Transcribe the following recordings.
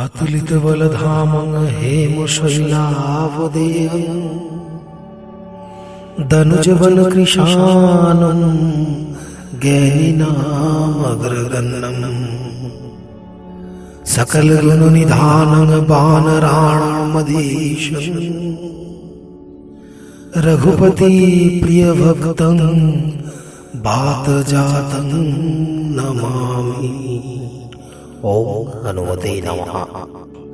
अतुलितबलधाम हेमशैलावदेयम् कृशानं ज्ञनाग्रगन्द सकलनिधानं बाणराणामधीश रघुपतिप्रियभक्तं बातजातं नमामि। ওম হনুমতে নমঃ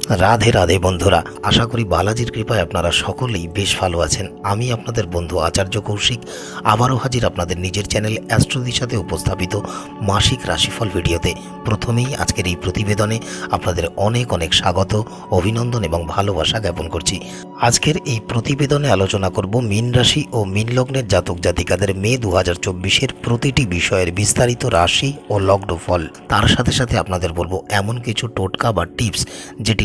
রাধে রাধে বন্ধুরা, আশা করি বালাজির কৃপায় আপনারা সকলেই বেশ ভালো আছেন। আমি আপনাদের বন্ধু আচার্য কৌশিক, আবারও হাজির আপনাদের নিজের চ্যানেল অ্যাস্ট্রোদির সাথে উপস্থাপিত মাসিক রাশিফল ভিডিওতে। প্রথমেই আজকের এই প্রতিবেদনে আপনাদের অনেক অনেক স্বাগত, অভিনন্দন এবং ভালোবাসা জ্ঞাপন করছি। আজকের এই প্রতিবেদনে আলোচনা করব মীন রাশি ও মীন লগ্নের জাতক জাতিকাদের মে দু হাজার চব্বিশের প্রতিটি বিষয়ের বিস্তারিত রাশি ও লগ্ন ফল তার সাথে সাথে আপনাদের বলব এমন কিছু টোটকা বা টিপস যেটি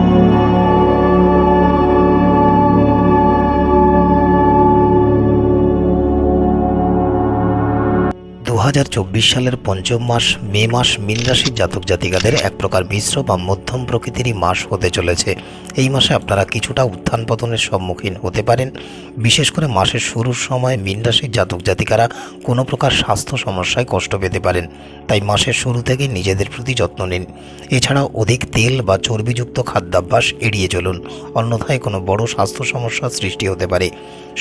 সালের পঞ্চম মাস, মে মাস মীন রাশির জাতক জাতিকাদের এক প্রকার মিশ্র বা মধ্যম প্রকৃতিরই মাস হতে চলেছে। এই মাসে আপনারা কিছুটা উত্থান পতনের সম্মুখীন হতে পারেন। বিশেষ করে মাসের শুরুর সময় মীন রাশির জাতক জাতিকারা কোনো প্রকার স্বাস্থ্য সমস্যায় কষ্ট পেতে পারেন, তাই মাসের শুরু থেকে নিজেদের প্রতি যত্ন নিন। এছাড়াও অধিক তেল বা চর্বিযুক্ত খাদ্যাভ্যাস এড়িয়ে চলুন, অন্যথায় কোনো বড় স্বাস্থ্য সমস্যার সৃষ্টি হতে পারে।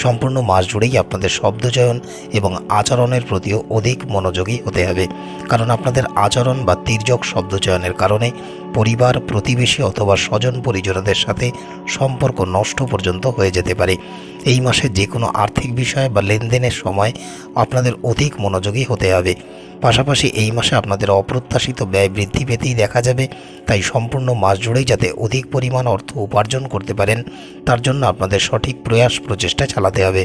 সম্পূর্ণ মাস জুড়েই আপনাদের শব্দচয়ন এবং আচরণের প্রতিও অধিক মনোযোগী হতে হবে। কারণ আপনাদের আচরণ বা তির্যক শব্দচয়নের কারণে পরিবার, প্রতিবেশী অথবা স্বজন পরিজনদের সাথে সম্পর্ক নষ্ট পর্যন্ত হয়ে যেতে পারে। এই মাসে যে কোনো আর্থিক বিষয় বা লেনদেনের সময় আপনাদের অধিক মনোযোগী হতে হবে। পাশাপাশি এই মাসে আপনাদের অপ্রত্যাশিত ব্যয় বৃদ্ধি পেতেই দেখা যাবে। তাই সম্পূর্ণ মাস জুড়েই যাতে অধিক পরিমাণ অর্থ উপার্জন করতে পারেন, তার জন্য আপনাদের সঠিক প্রয়াস প্রচেষ্টা চালাতে হবে।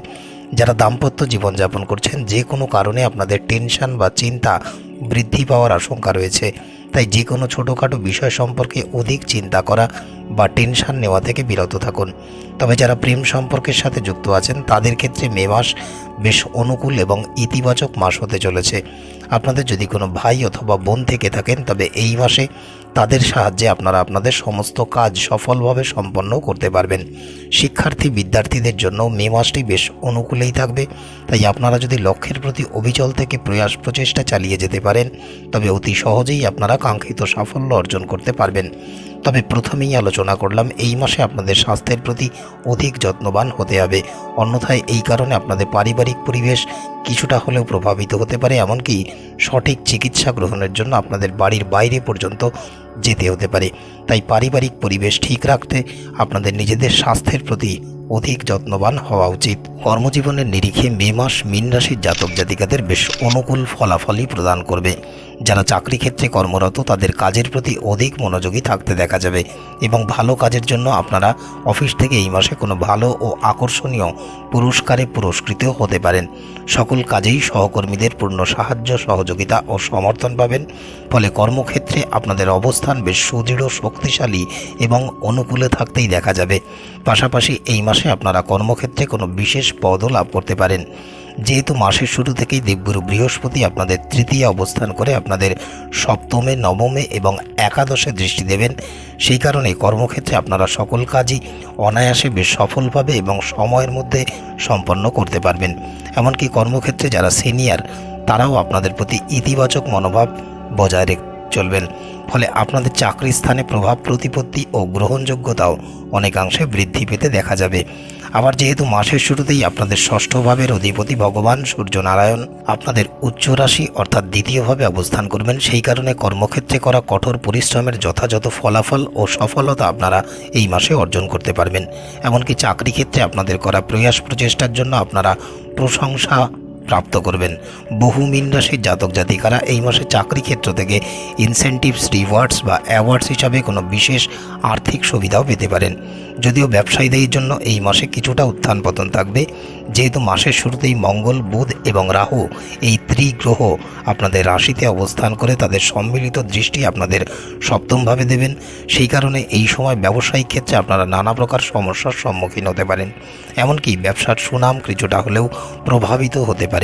যারা দাম্পত্য জীবনযাপন করছেন, যে কোনো কারণে আপনাদের টেনশন বা চিন্তা বৃদ্ধি পাওয়ার আশঙ্কা রয়েছে। তাই যে কোনো ছোটোখাটো বিষয় সম্পর্কে অধিক চিন্তা করা বা টেনশন নেওয়া থেকে বিরত থাকুন। তবে যারা প্রেম সম্পর্কের সাথে যুক্ত আছেন, তাদের ক্ষেত্রে মে মাস বেশ অনুকূল এবং ইতিবাচক মাস হতে চলেছে। আপনাদের যদি কোনো ভাই অথবা বোন থেকে থাকেন, তবে এই মাসে তাদের সাহায্যে আপনারা আপনাদের সমস্ত কাজ সফলভাবে সম্পন্ন করতে পারবেন। শিক্ষার্থী বিদ্যার্থীদের জন্য মে মাসটি বেশ অনুকূলেই থাকবে। তাই আপনারা যদি লক্ষ্যের প্রতি অবিচল থেকে প্রয়াস প্রচেষ্টা চালিয়ে যেতে পারেন, তবে অতি সহজেই আপনারা কাঙ্ক্ষিত সাফল্য অর্জন করতে পারবেন। তবে প্রথমেই আলোচনা করলাম, এই মাসে আপনাদের স্বাস্থ্যের প্রতি অধিক যত্নবান হতে হবে। অন্যথায় এই কারণে আপনাদের পারিবারিক পরিবেশ কিছুটা হলেও প্রভাবিত হতে পারে, এমনকি সঠিক চিকিৎসা গ্রহণের জন্য আপনাদের বাড়ির বাইরে পর্যন্ত যেতে হতে পারে। তাই পারিবারিক পরিবেশ ঠিক রাখতে আপনাদের নিজেদের স্বাস্থ্যের প্রতি অধিক যত্নবান হওয়া উচিত। কর্মজীবনের নিরিখে মে মাস মীন রাশির জাতক জাতিকাদের বেশ অনুকূল ফলাফলই প্রদান করবে। যারা চাকরি ক্ষেত্রে কর্মরত, তাদের কাজের প্রতি অধিক মনোযোগী থাকতে দেখা যাবে এবং ভালো কাজের জন্য আপনারা অফিস থেকে এই মাসে কোনো ভালো ও আকর্ষণীয় পুরস্কারে পুরস্কৃত হতে পারেন। সকল কাজেই সহকর্মীদের পূর্ণ সাহায্য, সহযোগিতা ও সমর্থন পাবেন। ফলে কর্মক্ষেত্রে আপনাদের অবস্থান বেশ সুদৃঢ়, শক্তিশালী এবং অনুকূলে থাকতেই দেখা যাবে। পাশাপাশি এই মাসে আপনারা কর্মক্ষেত্রে কোনো বিশেষ পদও লাভ করতে পারেন। যেহেতু মাসের শুরু থেকেই দেবগুরু বৃহস্পতি আপনাদের তৃতীয় অবস্থান করে আপনাদের সপ্তমে, নবমে এবং একাদশে দৃষ্টি দেবেন, সেই কারণে কর্মক্ষেত্রে আপনারা সকল কাজই অনায়াসে বেশ সফলভাবে এবং সময়ের মধ্যে সম্পন্ন করতে পারবেন। এমনকি কর্মক্ষেত্রে যারা সিনিয়র তারাও আপনাদের প্রতি ইতিবাচক মনোভাব বজায় রেখে চলবেন। ফলে আপনাদের চাকরি স্থানে প্রভাব, প্রতিপত্তি ও গ্রহণযোগ্যতাও অনেকাংশে বৃদ্ধি পেতে দেখা যাবে। আবার যেহেতু মাসের শুরুতেই আপনাদের ষষ্ঠ ভাবের অধিপতি ভগবান সূর্যনারায়ণ আপনাদের উচ্চ রাশি অর্থাৎ দ্বিতীয়ভাবে অবস্থান করবেন, সেই কারণে কর্মক্ষেত্রে করা কঠোর পরিশ্রমের যথাযথ ফলাফল ও সফলতা আপনারা এই মাসে অর্জন করতে পারবেন। এমনকি চাকরি ক্ষেত্রে আপনাদের করা প্রয়াস প্রচেষ্টার জন্য আপনারা প্রশংসা প্রাপ্ত করবেন। বহু মীন রাশির জাতক জাতিকারা এই মাসে চাকরি ক্ষেত্র থেকে ইনসেন্টিভস রিওয়ার্ডস বা অ্যাওয়ার্ডস হিসাবে কোনো বিশেষ আর্থিক সুবিধাও পেতে পারেন। যদিও ব্যবসায়ীদের জন্য এই মাসে কিছুটা উত্থান পতন থাকবে। যেহেতু মাসের শুরুতেই মঙ্গল, বুধ এবং রাহু এই ত্রিগ্রহ আপনাদের রাশিতে অবস্থান করে তাদের সম্মিলিত দৃষ্টি আপনাদের সপ্তমভাবে দেবেন। সেই কারণে এই সময় ব্যবসায়িক ক্ষেত্রে আপনারা নানা প্রকার সমস্যার সম্মুখীন হতে পারেন। এমনকি ব্যবসার সুনাম কিছুটা হলেও প্রভাবিত হতে পারে।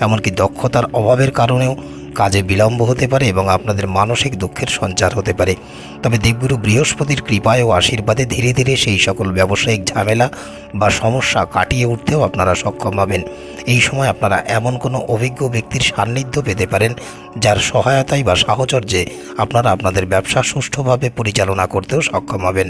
এমনকি দক্ষতার অভাবের কারণেও কাজে বিলম্ব হতে পারে এবং আপনাদের মানসিক দুঃখের সঞ্চার হতে পারে। তবে দেবগুরু বৃহস্পতির কৃপায় ও আশীর্বাদে ধীরে ধীরে সেই সকল ব্যবসায়িক ঝামেলা বা সমস্যা কাটিয়ে উঠতেও আপনারা সক্ষম হবেন। এই সময় আপনারা এমন কোনো অভিজ্ঞ ব্যক্তির সান্নিধ্য পেতে পারেন, যার সহায়তায় বা সাহচর্যে আপনারা আপনাদের ব্যবসা সুষ্ঠুভাবে পরিচালনা করতেও সক্ষম হবেন।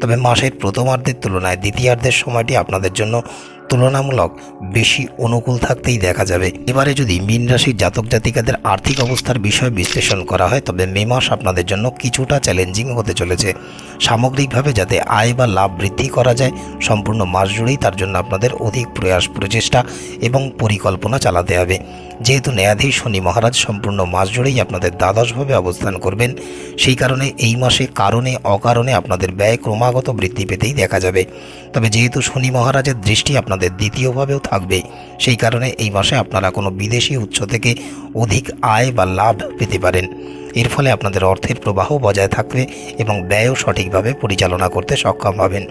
তবে মাসের প্রথমার্ধের তুলনায় দ্বিতীয়ার্ধের সময়টি আপনাদের জন্য তুলনামূলক বেশি অনুকূল থাকতেই দেখা যাবে। এবারে যদি মীন রাশির জাতক জাতিকাদের আর্থিক অবস্থার বিষয়ে বিশ্লেষণ করা হয়, তবে মে মাস আপনাদের জন্য কিছুটা চ্যালেঞ্জিং হতে চলেছে। সামগ্রিকভাবে যাতে আয় বা লাভ বৃদ্ধি করা যায়, সম্পূর্ণ মাস জুড়েই তার জন্য আপনাদের অধিক প্রয়াস প্রচেষ্টা এবং পরিকল্পনা চালাতে হবে। যেহেতু ন্যায়াধীশ শনি মহারাজ সম্পূর্ণ মাস জুড়েই আপনাদের দ্বাদশভাবে অবস্থান করবেন, সেই কারণে এই মাসে কারণে, অকারণে আপনাদের ব্যয় ক্রমাগত বৃদ্ধি পেতেই দেখা যাবে। তবে যেহেতু শনি মহারাজের দৃষ্টি আপনাদের দ্বিতীয়ভাবেও থাকবে, সেই কারণে এই মাসে আপনারা কোনো বিদেশি উৎস থেকে অধিক আয় বা লাভ পেতে পারেন। এর ফলে আপনাদের অর্থের প্রবাহ বজায় থাকবে এবং ব্যয়ও সঠিকভাবে পরিচালনা করতে সক্ষম হবেন।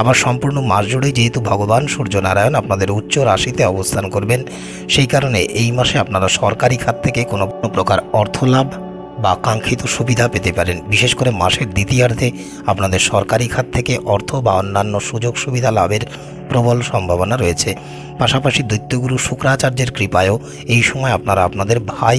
আবার সম্পূর্ণ মাস জুড়ে যেহেতু ভগবান সূর্যনারায়ণ আপনাদের উচ্চ রাশিতে অবস্থান করবেন, সেই কারণে এই মাসে আপনারা সরকারি খাত থেকে কোনো প্রকার অর্থ লাভ বা কাঙ্ক্ষিত সুবিধা পেতে পারেন। বিশেষ করে মাসের দ্বিতীয়ার্ধে আপনাদের সরকারি খাত থেকে অর্থ বা অন্যান্য সুযোগ সুবিধা লাভের প্রবল সম্ভাবনা রয়েছে। পাশাপাশি দৈত্যগুরু শুক্রাচার্যের কৃপায়ও এই সময় আপনারা আপনাদের ভাই,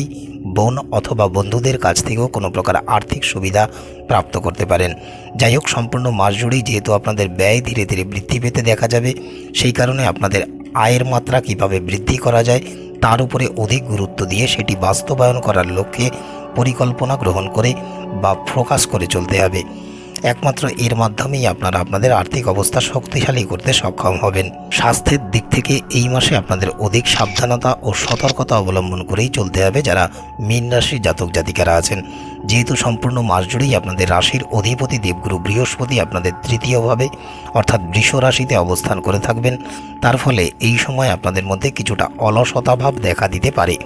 বোন অথবা বন্ধুদের কাছ থেকেও কোনো প্রকার আর্থিক সুবিধা প্রাপ্ত করতে পারেন। যাই হোক, সম্পূর্ণ মাস জুড়েই যেহেতু আপনাদের ব্যয় ধীরে ধীরে বৃদ্ধি পেতে দেখা যাবে, সেই কারণে আপনাদের আয়ের মাত্রা কীভাবে বৃদ্ধি করা যায়, তার উপরে অধিক গুরুত্ব দিয়ে সেটি বাস্তবায়ন করার লক্ষ্যে পরিকল্পনা গ্রহণ করে বা ফোকাস করে চলতে হবে। একমাত্র এর মাধ্যমেই আপনারা আপনাদের আর্থিক অবস্থা শক্তিশালী করতে সক্ষম হবেন। স্বাস্থ্যের দিক থেকে এই মাসে আপনাদের অধিক সাবধানতা ও সতর্কতা অবলম্বন করেই চলতে হবে যারা মীন রাশির জাতক জাতিকারা আছেন। যেহেতু সম্পূর্ণ মাস জুড়েই আপনাদের রাশির অধিপতি দেবগুরু বৃহস্পতি আপনাদের তৃতীয়ভাবে অর্থাৎ বৃষ রাশিতে অবস্থান করে থাকবেন। তার ফলে এই সময় আপনাদের মধ্যে কিছুটা অলসতাভাব দেখা দিতে পারে।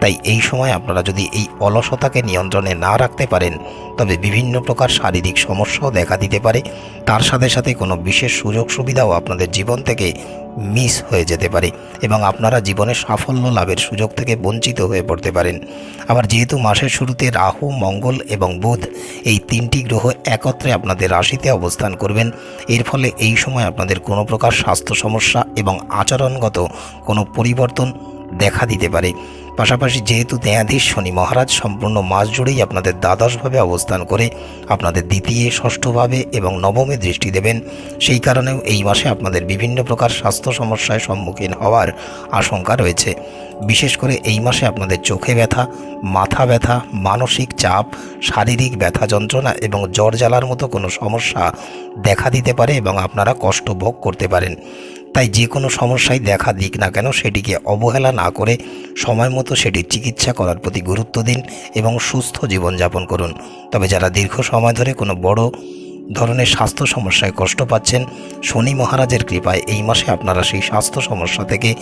তাই এই সময় আপনারা যদি এই অলসতাকে নিয়ন্ত্রণে না রাখতে পারেন, তবে বিভিন্ন প্রকার শারীরিক সমস্যাও দেখা দিতে পারে। তার সাথে সাথে কোনো বিশেষ সুযোগ সুবিধাও আপনাদের জীবন থেকে মিস হয়ে যেতে পারে এবং আপনারা জীবনে সাফল্য লাভের সুযোগ থেকে বঞ্চিত হয়ে পড়তে পারেন। আবার যেহেতু মাসের শুরুতে রাহু, মঙ্গল এবং বুধ এই তিনটি গ্রহ একত্রে আপনাদের রাশিতে অবস্থান করবেন, এর ফলে এই সময় আপনাদের কোনো প্রকার স্বাস্থ্য সমস্যা এবং আচরণগত কোনো পরিবর্তন দেখা দিতে পারে। পাশাপাশি যেহেতু ন্যায়াধীশ শনি মহারাজ সম্পূর্ণ মাস জুড়েই আপনাদের দ্বাদশভাবে অবস্থান করে আপনাদের দ্বিতীয়, ষষ্ঠভাবে এবং নবমে দৃষ্টি দেবেন, সেই কারণেও এই মাসে আপনাদের বিভিন্ন প্রকার স্বাস্থ্য সমস্যায় সম্মুখীন হওয়ার আশঙ্কা রয়েছে। বিশেষ করে এই মাসে আপনাদের চোখে ব্যথা, মাথা ব্যথা, মানসিক চাপ, শারীরিক ব্যথা যন্ত্রণা এবং জ্বর জ্বালার মতো কোনো সমস্যা দেখা দিতে পারে এবং আপনারা কষ্ট ভোগ করতে পারেন। তাই যে কোনো সমস্যায় দেখা দিক না কেন সেটিকে অবহেলা না করে সময় মতো সেটির চিকিৎসা করার প্রতি গুরুত্ব দিন এবং সুস্থ জীবনযাপন করুন। তবে যারা দীর্ঘ সময় ধরে কোনো বড় ধরনের স্বাস্থ্য সমস্যায় কষ্ট পাচ্ছেন, শনি মহারাজের কৃপায় এই মাসে আপনারা সেই স্বাস্থ্য সমস্যা থেকে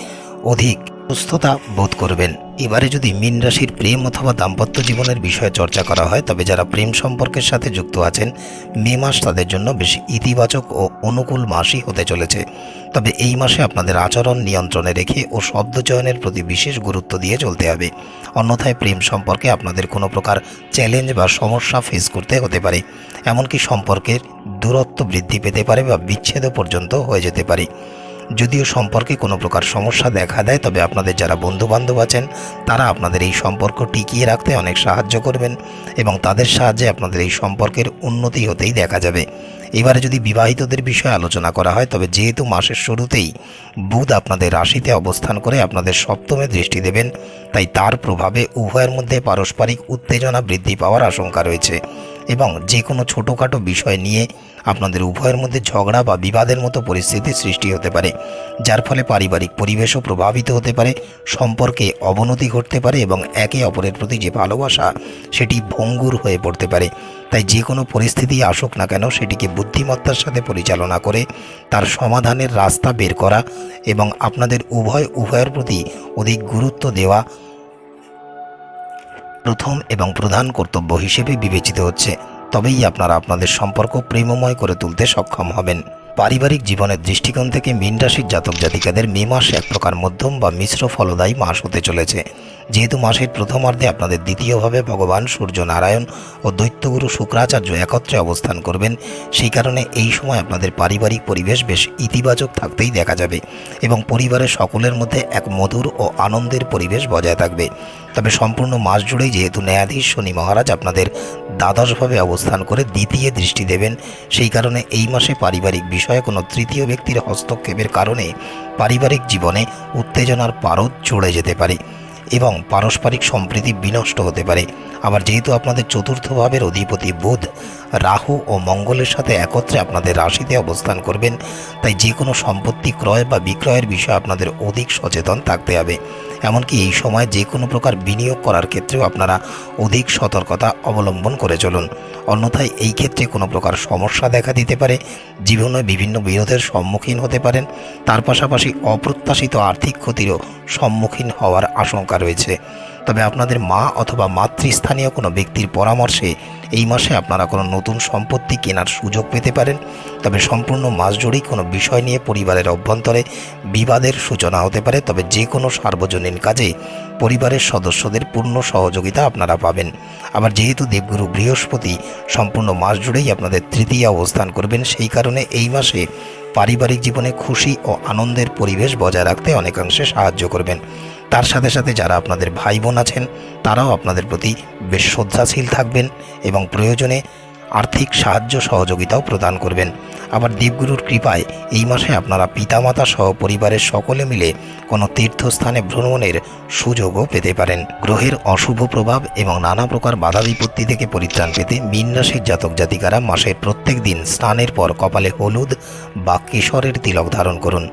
অধিক সুস্থতা বোধ করবেন। এবারে যদি মীন রাশির প্রেম অথবা দাম্পত্য জীবনের বিষয়ে চর্চা করা হয়, তবে যারা প্রেম সম্পর্কের সাথে যুক্ত আছেন, মে মাস তাদের জন্য বেশ ইতিবাচক ও অনুকূল মাসই হতে চলেছে। তবে এই মাসে আপনাদের আচরণ নিয়ন্ত্রণে রেখে ও শব্দ চয়নের প্রতি বিশেষ গুরুত্ব দিয়ে চলতে হবে। অন্যথায় প্রেম সম্পর্কে আপনাদের কোনো প্রকার চ্যালেঞ্জ বা সমস্যা ফেস করতে হতে পারে। এমনকি সম্পর্কের দূরত্ব বৃদ্ধি পেতে পারে বা বিচ্ছেদ পর্যন্ত হয়ে যেতে পারে। যদিও সম্পর্কে কোনো প্রকার সমস্যা দেখা দেয়, তবে আপনাদের যারা বন্ধু বান্ধব আছেন, তারা আপনাদের এই সম্পর্ক টিকিয়ে রাখতে অনেক সাহায্য করবেন এবং তাদের সাহায্যে আপনাদের এই সম্পর্কের উন্নতি হতেই দেখা যাবে। এবারে যদি বিবাহিতদের বিষয়ে আলোচনা করা হয়, তবে যেহেতু মাসের শুরুতেই বুধ আপনাদের রাশিতে অবস্থান করে আপনাদের সপ্তমে দৃষ্টি দেবেন, তাই তার প্রভাবে উভয়ের মধ্যে পারস্পরিক উত্তেজনা বৃদ্ধি পাওয়ার আশঙ্কা রয়েছে। এবং যে কোনো ছোটোখাটো বিষয় নিয়ে আপনাদের উভয়ের মধ্যে ঝগড়া বা বিবাদের মতো পরিস্থিতি সৃষ্টি হতে পারে, যার ফলে পারিবারিক পরিবেশও প্রভাবিত হতে পারে, সম্পর্কে অবনতি ঘটতে পারে এবং একে অপরের প্রতি যে ভালোবাসা, সেটি ভঙ্গুর হয়ে পড়তে পারে। তাই যে কোনো পরিস্থিতি আসুক না কেন, সেটিকে বুদ্ধিমত্তার সাথে পরিচালনা করে তার সমাধানের রাস্তা বের করা এবং আপনাদের উভয়, উভয়ের প্রতি অধিক গুরুত্ব দেওয়া প্রথম এবং প্রধান কর্তব্য হিসেবে বিবেচিত হচ্ছে। তবেই আপনারা আপনাদের সম্পর্ক প্রেমময় করে তুলতে সক্ষম হবেন। পারিবারিক জীবনের দৃষ্টিকোণ থেকে মীন রাশির জাতক জাতিকাদের মে মাস এক প্রকার মধ্যম বা মিশ্র ফলদায়ী মাস হতে চলেছে। যেহেতু মাসের প্রথমার্ধে আপনাদের দ্বিতীয়ভাবে ভগবান সূর্য নারায়ণ ও দৈত্যগুরু শুক্রাচার্য একত্রে অবস্থান করবেন, সেই কারণে এই সময় আপনাদের পারিবারিক পরিবেশ বেশ ইতিবাচক থাকতেই দেখা যাবে এবং পরিবারের সকলের মধ্যে এক মধুর ও আনন্দের পরিবেশ বজায় থাকবে। তবে সম্পূর্ণ মাস জুড়েই যেহেতু ন্যায়াধীশ শনি মহারাজ আপনাদের দ্বাদশভাবে অবস্থান করে দ্বিতীয় দৃষ্টি দেবেন, সেই কারণে এই মাসে পারিবারিক বিষয়ে কোনো তৃতীয় ব্যক্তির হস্তক্ষেপের কারণে পারিবারিক জীবনে উত্তেজনার পারদ চড়ে যেতে পারে। এবং পারস্পরিক সম্প্রীতি বিনষ্ট হতে পারে। আবার যেহেতু আপনাদের চতুর্থ ভাবের অধিপতি বুধ, রাহু ও মঙ্গলের সাথে একত্রে আপনাদের রাশিতে অবস্থান করবেন, তাই যে কোনো সম্পত্তি ক্রয় বা বিক্রয়ের বিষয়ে আপনাদের অধিক সচেতন থাকতে হবে। এমনকি এই সময় যে কোনো প্রকার বিনিয়োগ করার ক্ষেত্রেও আপনারা অধিক সতর্কতা অবলম্বন করে চলুন। অন্যথায় এই ক্ষেত্রে কোনো প্রকার সমস্যা দেখা দিতে পারে, জীবনে বিভিন্ন বিরোধের সম্মুখীন হতে পারেন, তার পাশাপাশি অপ্রত্যাশিত আর্থিক ক্ষতিরও সম্মুখীন হওয়ার আশঙ্কা রয়েছে। তবে আপনাদের মা অথবা মাতৃস্থানীয় কোনো ব্যক্তির পরামর্শে এই মাসে আপনারা কোনো নতুন সম্পত্তি কেনার সুযোগ পেতে পারেন। তবে সম্পূর্ণ মাস জুড়েই কোনো বিষয় নিয়ে পরিবারের অভ্যন্তরে বিবাদের সূচনা হতে পারে। তবে যে কোনো সার্বজনীন কাজে পরিবারের সদস্যদের পূর্ণ সহযোগিতা আপনারা পাবেন। আবার যেহেতু দেবগুরু বৃহস্পতি সম্পূর্ণ মাস জুড়েই আপনাদের তৃতীয় অবস্থান করবেন, সেই কারণে এই মাসে পারিবারিক জীবনে খুশি ও আনন্দের পরিবেশ বজায় রাখতে অনেকাংশে সাহায্য করবেন। তার সাথে সাথে যারা আপনাদের ভাই বোন আছেন, তারাও আপনাদের প্রতি বেশ শ্রদ্ধাশীল থাকবেন এবং প্রয়োজনে আর্থিক সাহায্য সহযোগিতাও প্রদান করবেন। আবার দেবগুরুর কৃপায় এই মাসে আপনারা পিতামাতা সহ পরিবারের সকলে মিলে কোনো তীর্থস্থানে ভ্রমণের সুযোগও পেতে পারেন। গ্রহের অশুভ প্রভাব এবং নানা প্রকার বাধা বিপত্তি থেকে পরিত্রাণ পেতে মীন রাশির জাতক জাতিকারা মাসের প্রত্যেক দিন স্নানের পর কপালে হলুদ বা কেশরের তিলক ধারণ করুন।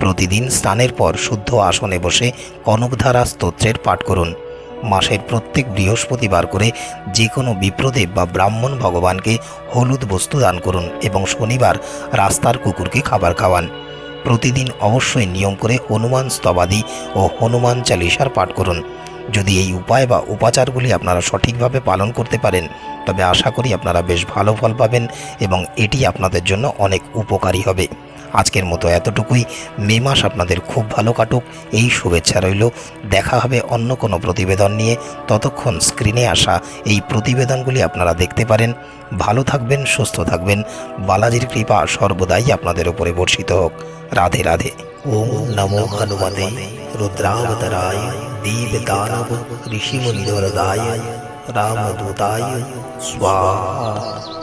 প্রতিদিন স্নানের পর শুদ্ধ আসনে বসে কনকধারা স্তোত্রের পাঠ করুন। মাসের প্রত্যেক বৃহস্পতিবার করে যে কোনো বিপ্রদেব বা ব্রাহ্মণ ভগবানকে হলুদ বস্তু দান করুন এবং শনিবার রাস্তার কুকুরকে খাবার খাওয়ান। প্রতিদিন অবশ্যই নিয়ম করে হনুমান স্তবাদি ও হনুমান চালিসার পাঠ করুন। যদি এই উপায় বা উপাচারগুলি আপনারা সঠিকভাবে পালন করতে পারেন, তবে আশা করি আপনারা বেশ ভালো ফল পাবেন এবং এটি আপনাদের জন্য অনেক উপকারী হবে। আজকের মতো এতটুকুই। মে মাস আপনাদের খুব ভালো কাটুক। এই শুভেচ্ছা রইল। দেখা হবে অন্য কোনো প্রতিবেদন নিয়ে। ততক্ষণ স্ক্রিনে আসা এই প্রতিবেদনগুলি আপনারা দেখতে পারেন। ভালো থাকবেন, সুস্থ থাকবেন। বালাজির কৃপা সর্বদাই আপনাদের উপরে বর্ষিত হোক। রাধে রাধে। ওম নমো হনুমতে রুদ্রাবতরায় দানব ঋষিমুনিধরদায় রামদূতায় স্বাহা।